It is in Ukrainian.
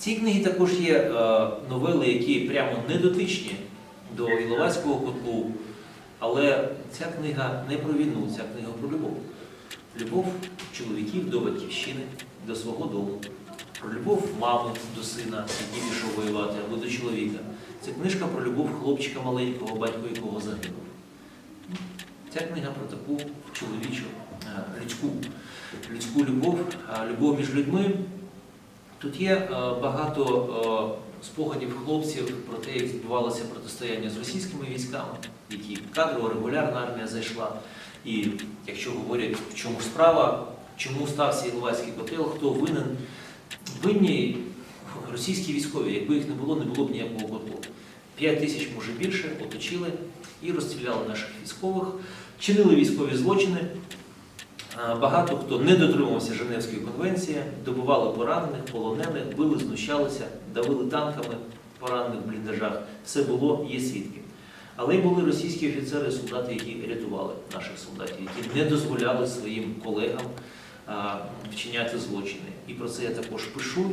цій книгі також є е, новели, які прямо не дотичні до Іловайського котлу, але ця книга не про війну, ця книга про любов. Любов чоловіків до батьківщини, до свого дому, про любов мами до сина, який пішов воювати, або до чоловіка. Це книжка про любов хлопчика маленького, батько якого загинув. Ця книга про таку чоловічу, е, людську, людську любов, е, любов між людьми. Тут є е, багато е, спогадів хлопців про те, як відбувалося протистояння з російськими військами, які кадрово регулярна армія зайшла. І якщо говорять, в чому справа, чому стався Іловайський котел, хто винен, винні російські військові. Якби їх не було, не було б ніякого котлу. П'ять тисяч, може більше, оточили і розстріляли наших військових, чинили військові злочини. Багато хто не дотримувався Женевської конвенції, добували поранених, полонених, били, знущалися, давили танками поранених в бліндажах. Все було, є свідки. Але й були російські офіцери і солдати, які рятували наших солдатів, які не дозволяли своїм колегам вчиняти злочини. І про це я також пишу.